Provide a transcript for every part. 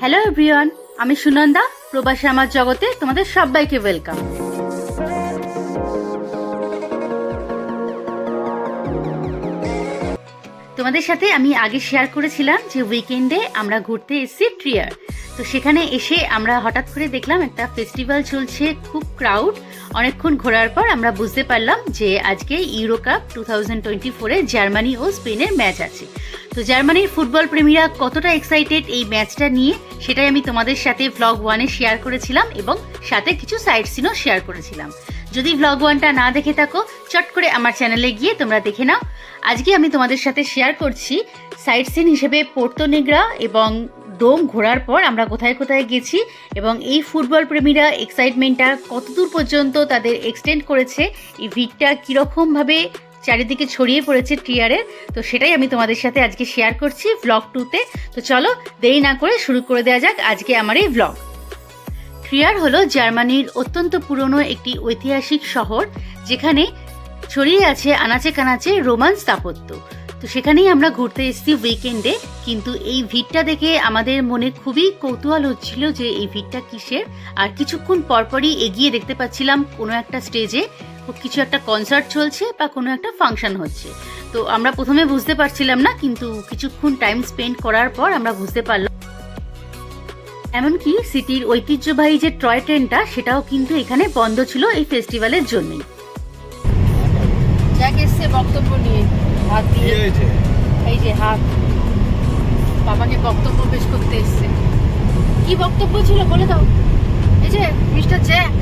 Hello everyone আমি সুনন্দা, প্রবাসী আমার জগতে তোমাদের সবাইকে ওয়েলকাম তোমাদের সাথে আমি আগে শেয়ার করেছিলাম যে উইকেন্ডে আমরা ঘুরতে এসেছি ট্রিয়ার তো সেখানে এসে আমরা হঠাৎ করে দেখলাম একটা ফেস্টিভ্যাল চলছে, খুব ক্রাউড অনেকক্ষণ ঘোরার পর আমরা বুঝতে পারলাম যে আজকে euro cup two thousand twenty ফোরে জার্মানি ও স্পেনের ম্যাচ আছে। তো জার্মানির ফুটবল প্রেমীরা কতটা এক্সাইটেড এই ম্যাচটা নিয়ে, সেটাই আমি তোমাদের সাথে ভ্লগ ওয়ানে শেয়ার করেছিলাম এবং সাথে কিছু সাইড সিনও শেয়ার করেছিলাম। যদি ভ্লগ ওয়ানটা না দেখে থাকো, চট করে আমার চ্যানেলে গিয়ে তোমরা দেখে নাও। আজকে আমি তোমাদের সাথে শেয়ার করছি সাইড সিন হিসেবে পোর্তো নেগ্রা এবং ডোম ঘোরার পর আমরা কোথায় কোথায় গেছি এবং এই ফুটবল প্রেমীরা এক্সাইটমেন্টটা কতদূর পর্যন্ত তাদের এক্সটেন্ড করেছে, এই ভিড়টা কীরকমভাবে চারিদিকে ছড়িয়ে পড়েছে ট্রিয়ারের তো সেটাই আমি তোমাদের সাথে আজকে শেয়ার করছি ব্লগ টুতে তো চলো দেরি না করে শুরু করে দেওয়া যাক আজকে আমার এই ব্লগ ট্রিয়ার হলো জার্মানির অত্যন্ত পুরনো একটি ঐতিহাসিক শহর, যেখানে ছড়িয়ে আছে আনাচে কানাচে রোমান স্থাপত্য। তো সেখানেই আমরা ঘুরতে এসেছি উইকেন্ডে কিন্তু এই ভিড়টা দেখে আমাদের মনে খুবই কৌতূহল হচ্ছিল যে এই ভিড়টা কিসের? আর কিছুক্ষণ পরপরই এগিয়ে দেখতে পাচ্ছিলাম কোনো একটা স্টেজে কিছু একটা কনসার্ট চলছে বা কোনো একটা ফাংশন হচ্ছে। তো আমরা প্রথমে বুঝতে পারছিলাম না, কিন্তু কিছুক্ষণ টাইম স্পেন্ড করার পর আমরা বুঝতে পারলাম। এমনকি সিটির ঐতিহ্যবাহী যে টয় ট্রেনটা সেটাও কিন্তু এখানে বন্ধ ছিল এই ফেস্টিভ্যালের জন্যই। জ্যাক এসছে বক্তব্য নিয়ে। হাত দিয়ে এই যে হাত। বাবাকে বক্তব্য পেশ করতে এসছে। কি বক্তব্য ছিল বলে দাও। এই যে মিস্টার জ্যাক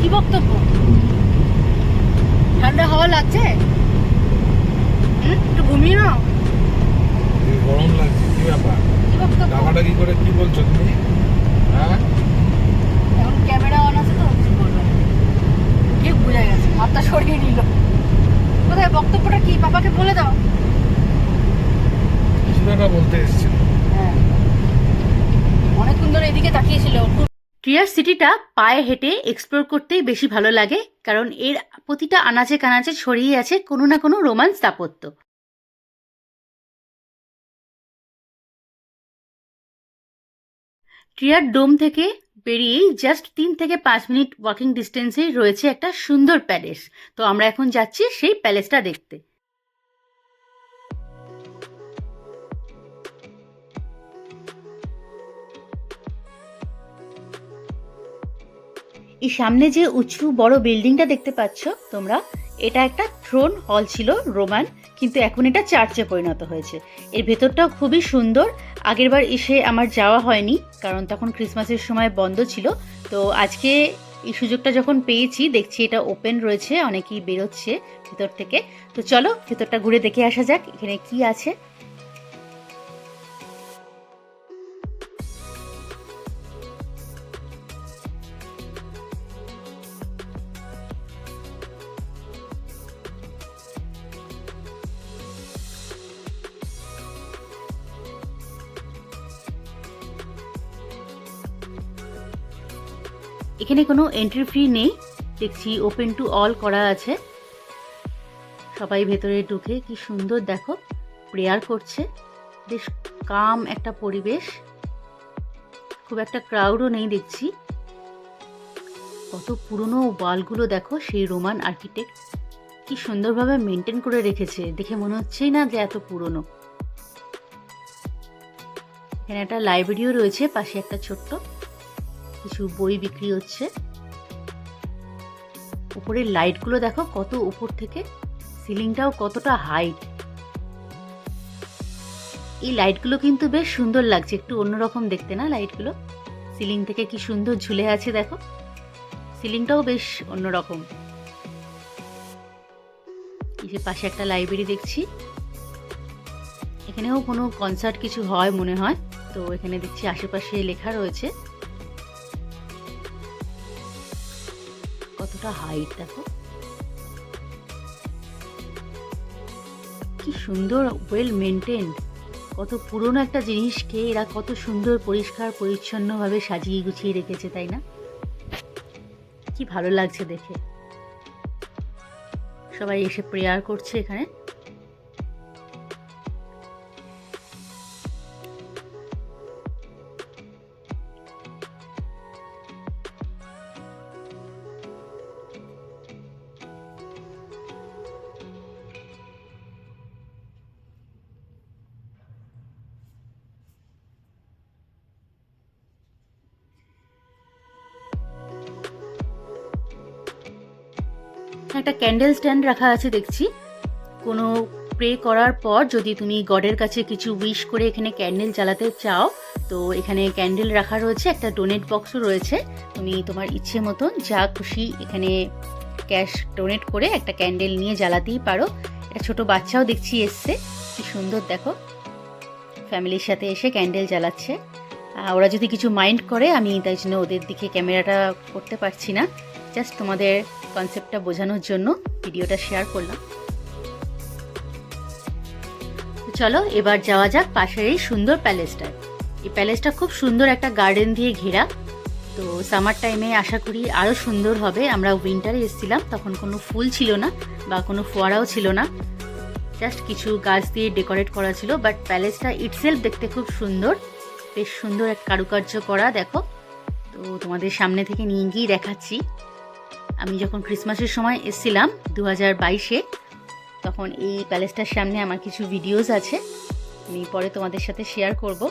কি বক্তব্য? ঠান্ডা হওয়া লাগছে? হুম? একটু ঘুমিয়ে নাও এই গরম লাগছে কি ব্যাপার কি বক্তব্য টাকাটা কি করে কি বলছো তুমি হ্যাঁ এখন ক্যামেরা অন আছে তো কিছু বলবে না। ঠিক বোঝা গেছে হাতটা সরিয়ে নিল কোথায় বক্তব্যটা কি বাবাকে বলে দাও কিছু টাকা বলতে এসেছিল হ্যাঁ অনেকক্ষণ ধরে এদিকে তাকিয়েছিল ট্রিয়ার সিটিটা পায়ে হেঁটে এক্সপ্লোর করতেই বেশি ভালো লাগে, কারণ এর প্রতিটা আনাচে কানাচে ছড়িয়ে আছে কোনো না কোনো রোমান স্থাপত্য। ট্রিয়ার ডোম থেকে বেরিয়েই জাস্ট তিন থেকে পাঁচ মিনিট ওয়াকিং ডিস্টেন্সেই রয়েছে একটা সুন্দর প্যালেস। তো আমরা এখন যাচ্ছি সেই প্যালেসটা দেখতে। এই সামনে যে উঁচু বড় বিল্ডিংটা দেখতে পাচ্ছ তোমরা, এটা একটা থ্রোন হল ছিল রোমান কিন্তু এখন এটা চার্চে পরিণত হয়েছে। এর ভেতরটাও খুবই সুন্দর। আগেরবার এসে আমার যাওয়া হয়নি, কারণ তখন ক্রিসমাসের সময় বন্ধ ছিল। তো আজকে এই সুযোগটা যখন পেয়েছি, দেখছি এটা ওপেন রয়েছে, অনেকেই বেরোচ্ছে ভেতর থেকে। তো চলো, ভেতরটা ঘুরে দেখে আসা যাক, এখানে কি আছে। এখানে কোনো এন্ট্রি ফি নেই। দেখছি ওপেন টু অল করা আছে। সবাই ভেতরে ঢুকে কি সুন্দর দেখো প্রেয়ার করছে। বেশ কাম একটা পরিবেশ। খুব একটা ক্রাউডও নেই দেখছি। কত পুরনো ওয়ালগুলো দেখো, সেই রোমান আর্কিটেক্ট কি সুন্দরভাবে মেনটেন করে রেখেছে। দেখে মনে হচ্ছেই না যে এত পুরনো। এখানে একটা লাইব্রেরিও রয়েছে, পাশে একটা ছোট্ট। কিছু বই বিক্রি হচ্ছে। উপরের লাইটগুলো দেখো কত উপর থেকে, সিলিংটাও কতটা হাইট। এই লাইটগুলো কিন্তু বেশ সুন্দর লাগছে, একটু অন্যরকম দেখতে না লাইটগুলো? সিলিং থেকে কি সুন্দর ঝুলে আছে দেখো। সিলিংটাও বেশ অন্যরকম। এই যে পাশে একটা লাইব্রেরি দেখছি। এখানেও কোনো কনসার্ট কিছু হয় মনে হয়, তো এখানে দেখছি আশেপাশে লেখা রয়েছে। কতটা হাইট দেখো। কি সুন্দর ওয়েল মেনটেন কত পুরনো একটা জিনিসকে এরা কত সুন্দর, পরিষ্কার, পরিচ্ছন্নভাবে সাজিয়ে গুছিয়ে রেখেছে, তাই না? কি ভালো লাগছে দেখে। সবাই এসে প্রেয়ার করছে এখানে। ক্যান্ডেল স্ট্যান্ড রাখা আছে দেখছি। কোনো প্রে করার পর যদি তুমি গডের কাছে কিছু উইশ করে এখানে ক্যান্ডেল জ্বালাতে চাও, তো এখানে ক্যান্ডেল রাখা রয়েছে, একটা ডোনেট বক্সও রয়েছে। তুমি তোমার ইচ্ছে মতন যা খুশি এখানে ক্যাশ ডোনেট করে একটা ক্যান্ডেল নিয়ে জ্বালাতেই পারো। একটা ছোট বাচ্চাও দেখছি এসছে, কি সুন্দর দেখো। ফ্যামিলির সাথে এসে ক্যান্ডেল জ্বালাচ্ছে। ওরা যদি কিছু মাইন্ড করে, আমি তাই জন্য ওদের দিকে ক্যামেরাটা করতে পারছি না। জাস্ট তোমাদের কনসেপ্টটা বোঝানোর জন্য ভিডিওটা শেয়ার করলাম। চলো, এবার যাওয়া যাক পাশের এই সুন্দর প্যালেসটায় এই প্যালেসটা খুব সুন্দর একটা গার্ডেন দিয়ে ঘেরা। তো সামার টাইমে আশা করি আরও সুন্দর হবে। আমরা উইন্টারে এসেছিলাম, তখন কোনো ফুল ছিল না বা কোনো ফোয়ারাও ছিল না। জাস্ট কিছু গাছ দিয়ে ডেকোরেট করা ছিল বাট প্যালেসটা ইটসেলফ দেখতে খুব সুন্দর। বেশ সুন্দর এক কারুকার্য করা, দেখো। তো তোমাদের সামনে থেকে নিয়ে গিয়ে দেখাচ্ছি। আমি যখন ক্রিসমাসের সময় এসেছিলাম দু হাজার বাইশে, তখন এই প্যালেসটার সামনে আমার কিছু ভিডিওস আছে। আমি পরে তোমাদের সাথে শেয়ার করব।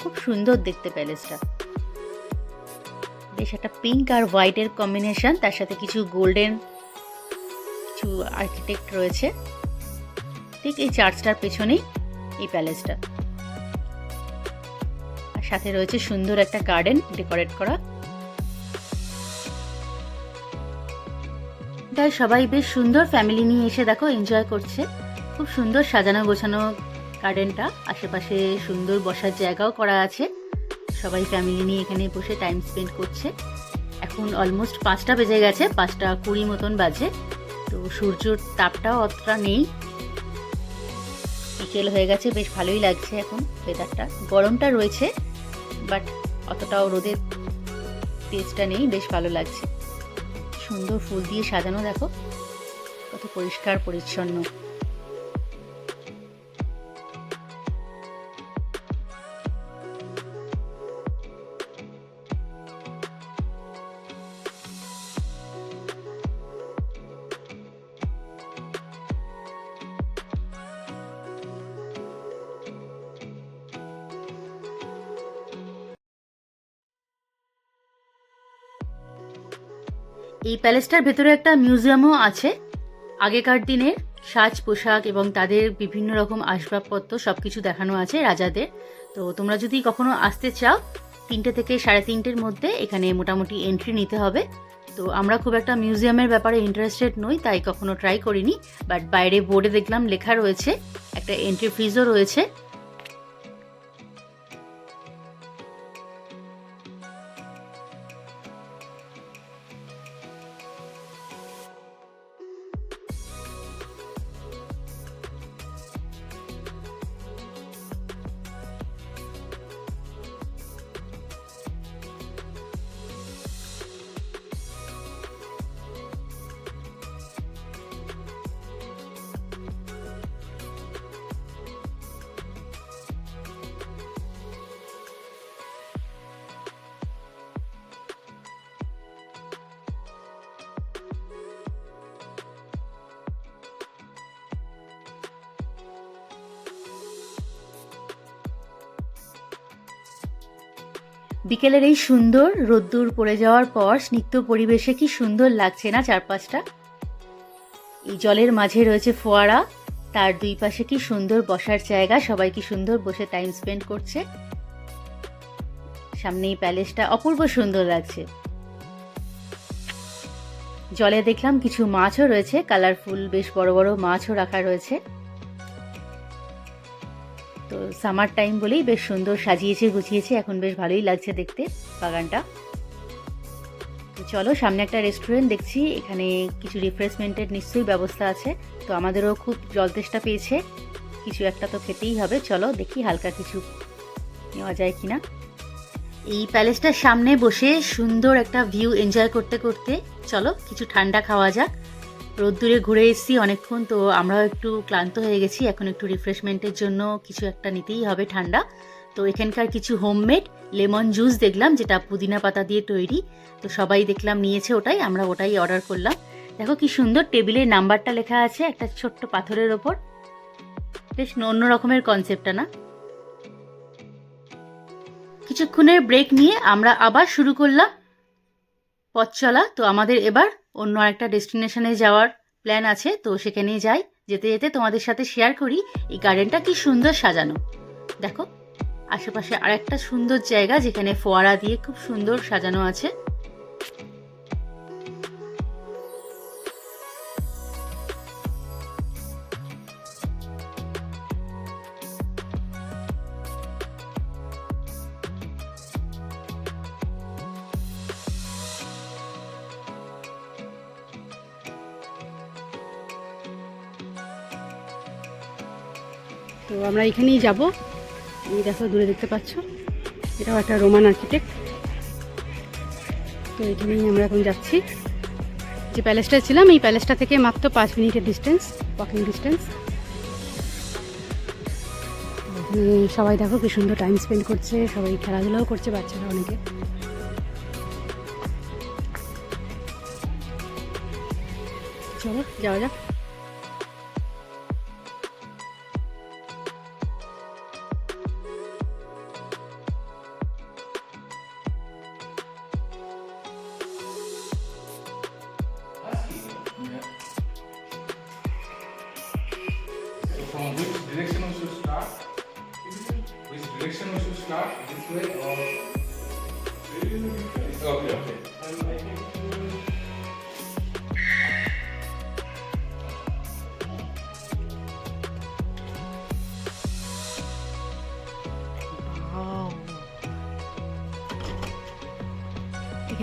খুব সুন্দর দেখতে প্যালেসটা বেশ একটা পিঙ্ক আর হোয়াইটের কম্বিনেশন তার সাথে কিছু গোল্ডেন কিছু আর্কিটেক্ট রয়েছে। ঠিক এই চার্চটার পেছনেই এই প্যালেসটা আর সাথে রয়েছে সুন্দর একটা গার্ডেন ডেকোরেট করা। তাই সবাই বেশ সুন্দর ফ্যামিলি নিয়ে এসে দেখো এনজয় করছে। খুব সুন্দর সাজানো গোছানো গার্ডেনটা আশেপাশে সুন্দর বসার জায়গাও করা আছে। সবাই ফ্যামিলি নিয়ে এখানে বসে টাইম স্পেন্ড করছে। এখন অলমোস্ট পাঁচটা বেজে গেছে, পাঁচটা কুড়ি মতন বাজে। তো সূর্যর তাপটাও অতটা নেই। বিকেল হয়ে গেছে, বেশ ভালোই লাগছে এখন ওয়েদারটা গরমটা রয়েছে বাট অতটাও রোদের তেজটা নেই, বেশ ভালো লাগছে। সুন্দর ফুল দিয়ে সাজানো দেখো। কত পরিষ্কার পরিচ্ছন্ন। এই প্যালেসটার ভেতরে একটা মিউজিয়ামও আছে। আগেকার দিনের সাজ পোশাক এবং তাদের বিভিন্ন রকম আসবাবপত্র সব কিছু দেখানো আছে রাজাদের। তো তোমরা যদি কখনো আসতে চাও, তিনটে থেকে সাড়ে তিনটের মধ্যে এখানে মোটামুটি এন্ট্রি নিতে হবে। তো আমরা খুব একটা মিউজিয়ামের ব্যাপারে ইন্টারেস্টেড নই, তাই কখনো ট্রাই করিনি। বাট বাইরে বোর্ডে দেখলাম লেখা রয়েছে, একটা এন্ট্রি ফিজও রয়েছে। বিকেলের এই সুন্দর রোদ্দুর পড়ে যাওয়ার পর স্নিগ্ধ পরিবেশে কি সুন্দর লাগছে না চারপাশটা? এই জলের মাঝে রয়েছে ফোয়ারা, তার দুই পাশে কি সুন্দর বসার জায়গা, সবাই কি সুন্দর বসে টাইম স্পেন্ড করছে? সামনে এই প্যালেসটা অপূর্ব সুন্দর লাগছে। জলে দেখলাম কিছু মাছও রয়েছে কালারফুল বেশ বড় বড় মাছও রাখা রয়েছে। তো সামার টাইম বলেই বেশ সুন্দর সাজিয়েছে, গুছিয়েছে। এখন বেশ ভালোই লাগছে দেখতে বাগানটা। চলো, সামনে একটা রেস্টুরেন্ট দেখছি। এখানে কিছু রিফ্রেশমেন্টের নিশ্চয়ই ব্যবস্থা আছে। তো আমাদেরও খুব জল তেষ্টা পেয়েছে। কিছু একটা তো খেতেই হবে। চলো, দেখি হালকা কিছু নেওয়া যায় কিনা। এই প্যালেসটার সামনে বসে সুন্দর একটা ভিউ এনজয় করতে করতে চলো, কিছু ঠান্ডা খাওয়া যাক। রোদ্দুরে ঘুরে এসেছি অনেকক্ষণ, তো আমরাও একটু ক্লান্ত হয়ে গেছি। এখন একটু রিফ্রেশমেন্টের জন্য কিছু একটা নিতেই হবে ঠান্ডা। তো এখানকার কিছু হোমমেড লেমন জুস দেখলাম, যেটা পুদিনা পাতা দিয়ে তৈরি। তো সবাই দেখলাম নিয়েছে ওটাই, আমরা ওটাই অর্ডার করলাম। দেখো কি সুন্দর টেবিলের নাম্বারটা লেখা আছে একটা ছোট্ট পাথরের ওপর। বেশ অন্য রকমের কনসেপ্টটা না? কিছুক্ষণের ব্রেক নিয়ে আমরা আবার শুরু করলাম পথ চলা। তো আমাদের এবার অন্য একটা ডেস্টিনেশনে যাওয়ার প্ল্যান আছে, তো সেখানেই যাই। যেতে যেতে তোমাদের সাথে শেয়ার করি এই গার্ডেনটা কি সুন্দর সাজানো। দেখো, আশেপাশে আরেকটা সুন্দর জায়গা যেখানে ফোয়ারা দিয়ে খুব সুন্দর সাজানো আছে। আমরা এখানেই যাব। এই দেখো, দূরে দেখতে পাচ্ছ? এটাও একটা রোমান আর্কিটেক্ট তো এখানেই আমরা এখন যাচ্ছি। যে প্যালেসটা ছিলাম, এই প্যালেসটা থেকে মাত্র পাঁচ মিনিটের ডিস্টেন্স ওয়াকিং ডিস্টেন্স সবাই দেখো কি সুন্দর টাইম স্পেন্ড করছে, সবাই খেলাধুলাও করছে বাচ্চারা অনেকে। চলো, যাওয়া যাক।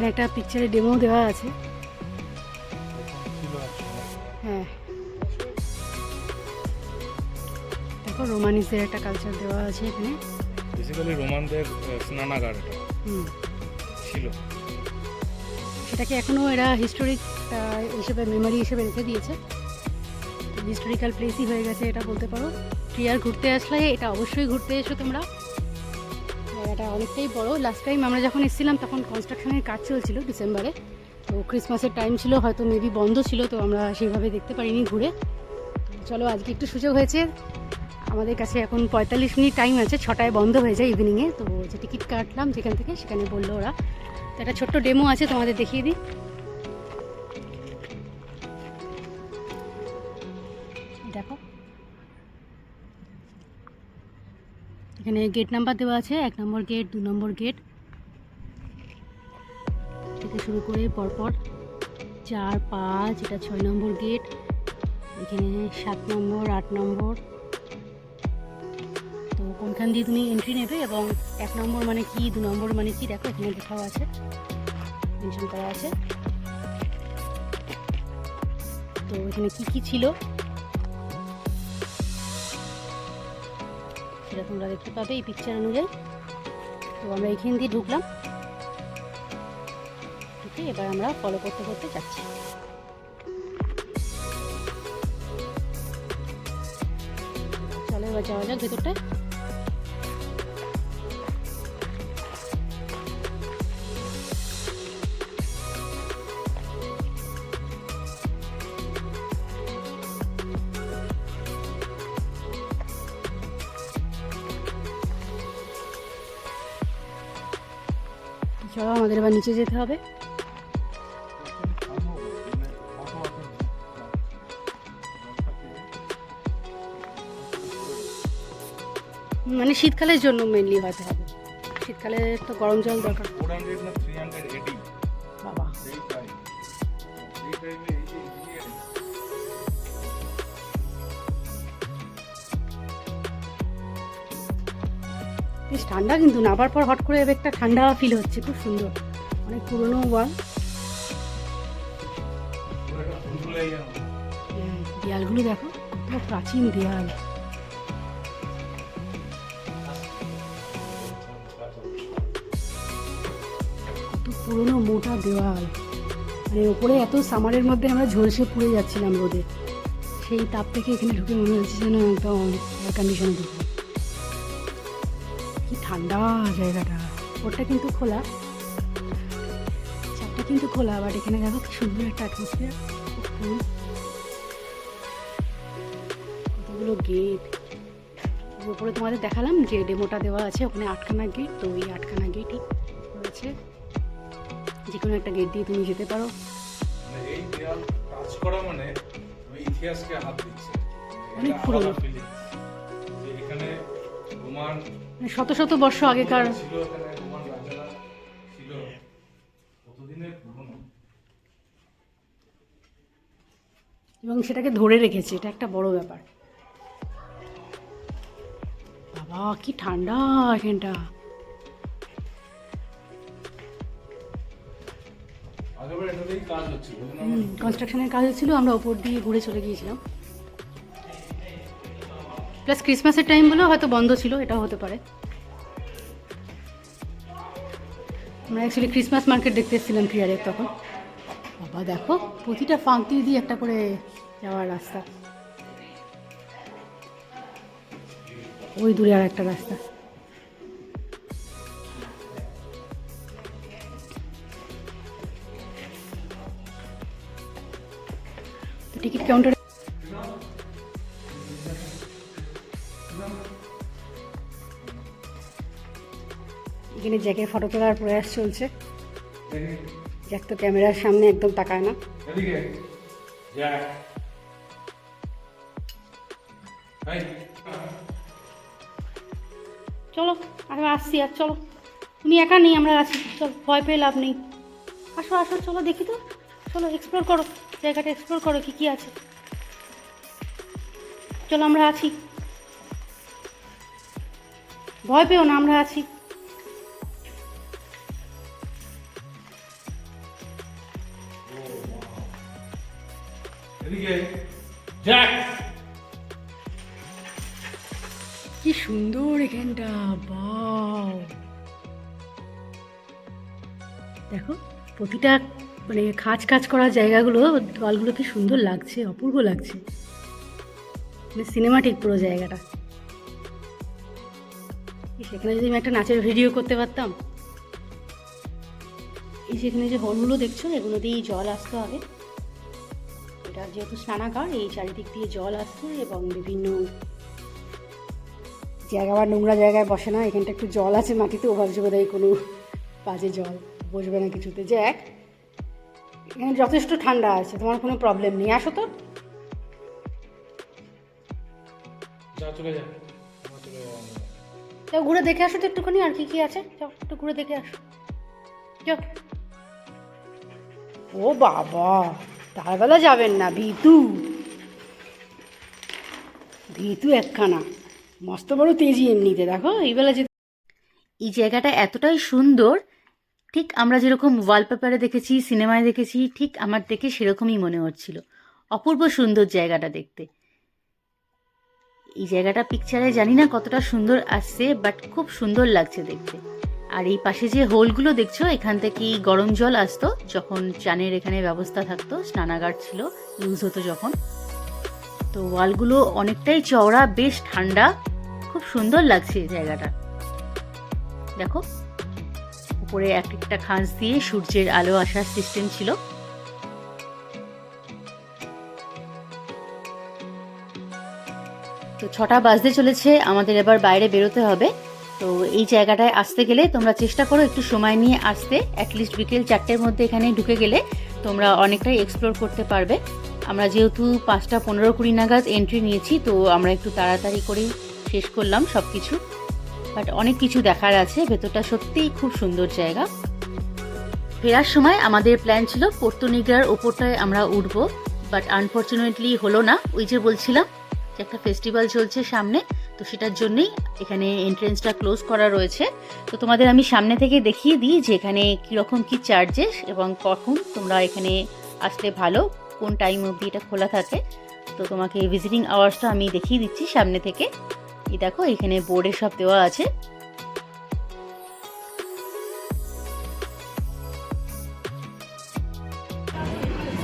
এখানে একটা পিকচারের ডেমো দেওয়া আছে। হ্যাঁ। দেখো রোমানিসদের একটা কালচার দেওয়া আছে এখানে। বেসিক্যালি রোমানদের স্নানাগার এটা। ছিল। সেটাকে এখনও এরা হিস্টোরিক হিসেবে মেমোরি হিসেবে রেখে দিয়েছে। হিস্টোরিক্যাল প্লেসই হয়ে গেছে এটা বলতে পারো। ট্রিয়ার ঘুরতে আসলে এটা অবশ্যই ঘুরতে এসো তোমরা। জায়গাটা অনেকটাই বড়। লাস্ট টাইম আমরা যখন এসেছিলাম তখন কনস্ট্রাকশনের কাজ চলছিল ডিসেম্বরে তো ক্রিসমাসের টাইম ছিল, হয়তো মেবি বন্ধ ছিল, তো আমরা সেইভাবে দেখতে পারিনি ঘুরে। চলো, আজকে একটু সুযোগ হয়েছে। আমাদের কাছে এখন পঁয়তাল্লিশ মিনিট টাইম আছে, ছটায় বন্ধ হয়ে যায় ইভিনিংয়ে তো যে টিকিট কাটলাম যেখান থেকে, সেখানে বলল ওরা। তো একটা ছোট্ট ডেমো আছে, তোমাদের দেখিয়ে দিই। এখানে গেট নাম্বার দেওয়া আছে, এক নম্বর গেট দু নম্বর গেট থেকে শুরু করে পরপর চার, পাঁচ, এটা ছয় নম্বর গেট এখানে সাত নম্বর, আট নম্বর। তো কোনখান দিয়ে তুমি এন্ট্রি নেবে এবং এক নম্বর মানে কি, দু নম্বর মানে কি, দেখো এখানে লেখাও আছে। মেনশন করা আছে। তো এখানে কি কি ছিল? সেটা তোমরা দেখতে পাবে এই পিকচার অনুযায়ী। তো আমরা এখান দিয়ে ঢুকলাম। ঢুকে এবার আমরা ফলো করতে করতে যাচ্ছি। চলো এবার যাওয়া যাক ভেতরটায়। নিচে যেতে হবে। মানে শীতকালের জন্য মেনলি হয়তো হবে। শীতকালে তো গরম জল দরকার। বেশ ঠান্ডা কিন্তু, নামার পর হট করে একটা ঠান্ডা ফিল হচ্ছে, খুব সুন্দর। অনেক পুরনো ওয়াল। দেয়ালগুলো দেখো কত প্রাচীন দেয়াল। পুরনো মোটা দেওয়াল মানে ওপরে এত সামারের মধ্যে আমরা ঝলসে পুড়ে যাচ্ছিলাম রোদে। সেই তাপ থেকে এখানে ঢুকে মনে হচ্ছে যেন একদম এয়ার কন্ডিশনে কি ঠান্ডা জায়গাটা। ওটা কিন্তু খোলা। চাপটা কিন্তু খোলা বাট এখানে দেখো কি সুন্দর একটা অ্যাটমসফিয়ার কতগুলো গেট উপরে তোমাদের দেখালাম যে ডেমোটা দেওয়া আছে ওখানে আটখানা গেট তো ওই আটখানা গেটই রয়েছে। যে কোনো একটা গেট দিয়ে তুমি যেতে পারো। মানে এই দেয়াল টাচ করা মানে ইতিহাসকে হাত দিচ্ছি। অনেক এটা পুরনো। আলাদা feelings। যে এখানে রোমান মানে শত শত বর্ষ আগেকার ছিল এখানে রোমান এবং সেটাকে ধরে রেখেছে এটা একটা বড় ব্যাপার। বাবা কি ঠান্ডা এখানটা কনস্ট্রাকশনের কাজ হচ্ছিল আমরা ওপর দিয়ে ঘুরে চলে গিয়েছিলাম। প্লাস ক্রিসমাসের টাইম বলেও হয়তো বন্ধ ছিল এটাও হতে পারে। আমরা অ্যাকচুয়ালি ক্রিসমাস মার্কেট দেখতে এসেছিলাম ক্রিয়ারের তখন। বাবা দেখো প্রতিটা ফাঁক দিয়ে দিয়ে একটা করে যাওয়ার রাস্তা। ওই দূরে আর একটা রাস্তা। টিকিট কাউন্টারে এখানে জ্যাকের ফটো তোলার প্রয়াস চলছে। জ্যাক তো ক্যামেরার সামনে একদম তাকায় না। আসছি আর চলো। তুমি একা নেই আমরা আছি। চলো ভয় পেয়ে লাভ নেই। আসো আসো চলো দেখি তো। চলো এক্সপ্লোর করো। জায়গাটা এক্সপ্লোর করো কি কি আছে। চলো আমরা আছি। ভয় পেও না আমরা আছি। কি সুন্দর এখানটা বাও প্রতিটা মানে খাঁজ খাঁজ করা জায়গাগুলো দেওয়ালগুলো কি সুন্দর লাগছে, অপূর্ব লাগছে। মানে সিনেমাটিক পুরো জায়গাটা। সেখানে যদি আমি একটা নাচের ভিডিও করতে পারতাম। এই যেখানে যে হলগুলো দেখছ, এগুলো দিয়েই জল আসতো হবে। এটা যেহেতু স্নানাগার, এই চারিদিক দিয়ে জল আসতো এবং বিভিন্ন জায়গা আবার নোংরা জায়গায় বসে না, এখানটা একটু জল আছে, মাটিতে ও ভাবছে বোধহয় কোনো বাজে জল। বসবে না কিছুতে। যে এক এখানে যথেষ্ট ঠান্ডা আছে তোমার কোনো প্রবলেম নেই। আসো তো। ঘুরে দেখে আসো তো একটুখানি আর কি কি আছে। যাও একটু ঘুরে দেখে আসো। যাও। ও বাবা তার বেলা যাবেন না ভিতু। ভিতু একখানা। মস্ত বড় তেজি এমনিতে দেখো এই বেলা যে এই জায়গাটা এতটাই সুন্দর ঠিক আমরা যেরকম ওয়ালপেপারে দেখেছি সিনেমায় দেখেছি, ঠিক আমার দেখে সেরকমই মনে হচ্ছিল। অপূর্ব সুন্দর জায়গাটা দেখতে। এই জায়গাটা পিকচারে জানি না কতটা সুন্দর আসছে বাট খুব সুন্দর লাগছে দেখতে। আর এই পাশে যে হোলগুলো দেখছ, এখান থেকেই গরম জল আসতো, যখন চানের এখানে ব্যবস্থা থাকতো, স্নানাগার ছিল ইউজ হতো যখন। তো ওয়ালগুলো অনেকটাই চওড়া, বেশ ঠান্ডা, খুব সুন্দর লাগছে জায়গাটা। দেখো। উপরে এক একটা খাঁজ দিয়ে সূর্যের আলো আসার সিস্টেম ছিল। তো ছটা বাজতে চলেছে, আমাদের এবার বাইরে বেরোতে হবে। তো এই জায়গাটায় আসতে গেলে তোমরা চেষ্টা করো একটু সময় নিয়ে আসতে। অ্যাটলিস্ট বিকেল চারটের মধ্যে এখানে ঢুকে গেলে তোমরা অনেকটাই এক্সপ্লোর করতে পারবে। আমরা যেহেতু পাঁচটা পনেরো কুড়ি নাগাদ এন্ট্রি নিয়েছি, তো আমরা একটু তাড়াতাড়ি করেই শেষ করলাম সব কিছু বাট অনেক কিছু দেখার আছে। ভেতরটা সত্যিই খুব সুন্দর জায়গা। ফেরার সময় আমাদের প্ল্যান ছিল পর্তুনিগ্রার ওপরটায় আমরা উঠবো বাট আনফর্চুনেটলি হলো না। ওই যে বলছিলাম যে একটা ফেস্টিভ্যাল চলছে সামনে, তো সেটার জন্যই এখানে এন্ট্রেন্সটা ক্লোজ করা রয়েছে। তো তোমাদের আমি সামনে থেকে দেখিয়ে দিই যে এখানে কীরকম কী চার্জেস এবং কখন তোমরা এখানে আসলে ভালো, কোন টাইম অবধি এটা খোলা থাকে। তো তোমাকে ভিজিটিং আওয়ার্সটা আমি দেখিয়ে দিচ্ছি সামনে থেকে। এই দেখো, এখানে বোর্ডে সব দেওয়া আছে।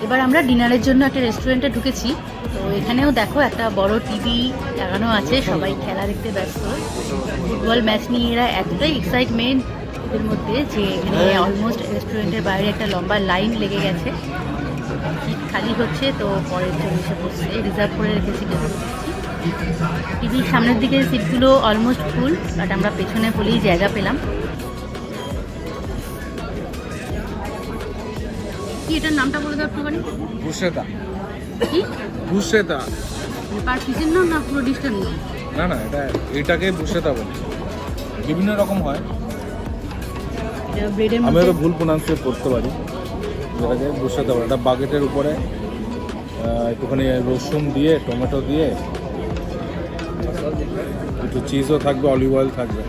এবার আমরা ডিনারের জন্য একটা রেস্টুরেন্টে ঢুকেছি। তো এখানেও দেখো একটা বড় টিভি লাগানো আছে, সবাই খেলা দেখতে ব্যস্ত। ফুটবল ম্যাচ নিয়ে এরা এতটাই এক্সাইটমেন্ট এদের মধ্যে যে এখানে অলমোস্ট রেস্টুরেন্টের বাইরে একটা লম্বা লাইন লেগে গেছে। খালি হচ্ছে, তো পরের জন্য এসে বসছে রিজার্ভ করে রেখেছি টিভির সামনের দিকে সিটগুলো অলমোস্ট ফুল বাট আমরা পেছনে বলেই জায়গা পেলাম। কি এটার নামটা বলে দাও একটুখানি? ভুষেতা। কি? ভুষেতা। পার পিসের নাম? না পুরো ডিশটার নাম না না এটা এটাকে ভুষেতা বলে। বিভিন্ন রকম হয়। আমি হয়তো ভুল প্রোনাউন্সিয়েট করতে পারি। যেটাকে বসাতে পারি এটা বাকেটের উপরে একটুখানি রসুন দিয়ে টমেটো দিয়ে একটু চিজও থাকবে অলিভ অয়েল থাকবে।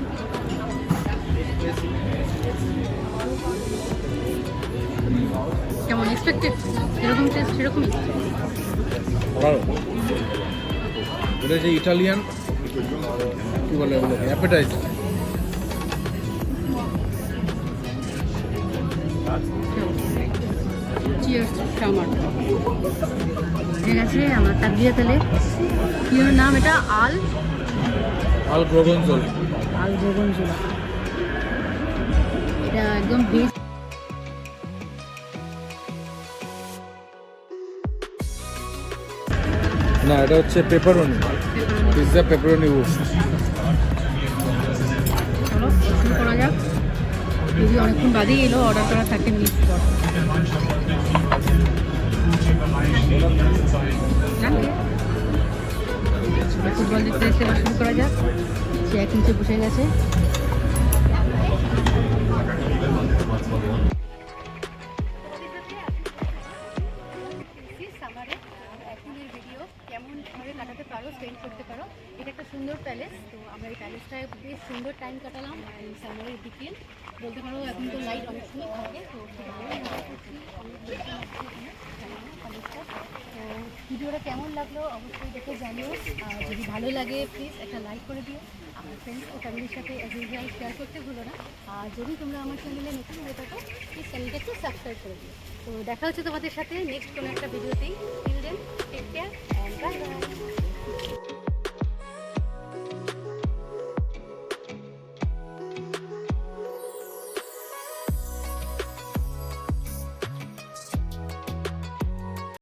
কেমন এক্সপেক্টেড যেরকম টেস্ট সেরকমই ভালো। এটা যে ইটালিয়ান কি বলে ওগুলো অ্যাপেটাইজ চিয়ার্স আমার ঠিক আছে আমার তাক দিয়ে তাহলে। কি নাম? এটা আল? আল গ্রোগনজোল আল গোগনজোলা। এটা একদম ভেজ না এটা হচ্ছে পেপারনি পিৎজা পেপারনি উফ চলো শুরু করা যাক। যদি অনেকক্ষণ বাদেই এলো অর্ডার করা থাকে মিস কর। ফুটবল দেখতে দেখতে এবার শুরু করা যাক। সে এক নিচে বসে গেছে। কাটাতে পারো স্পেন্ড করতে পারো এটা একটা সুন্দর প্যালেস তো আমরা এই প্যালেসটায় বেশ সুন্দর টাইম কাটালাম এই সামারের বিকেল বলতে পারো, এখন তো লাইট অনেক থাকে, তো ভিডিওটা কেমন লাগল অবশ্যই দেখে জানিও। আর যদি ভালো লাগে প্লিজ একটা লাইক করে দিও। আমার ফ্রেন্ডস ও ফ্যামিলির সাথে অ্যাজ ইউজুয়াল শেয়ার করতে ভুলো না। আর যদি তোমরা আমার চ্যানেলে নতুন হয়ে থাকো প্লিজ চ্যানেলটা একটু সাবস্ক্রাইব করে দিও। তো দেখা হচ্ছে তোমাদের সাথে নেক্সট কোনো একটা ভিডিওতেই। Till then take care and bye bye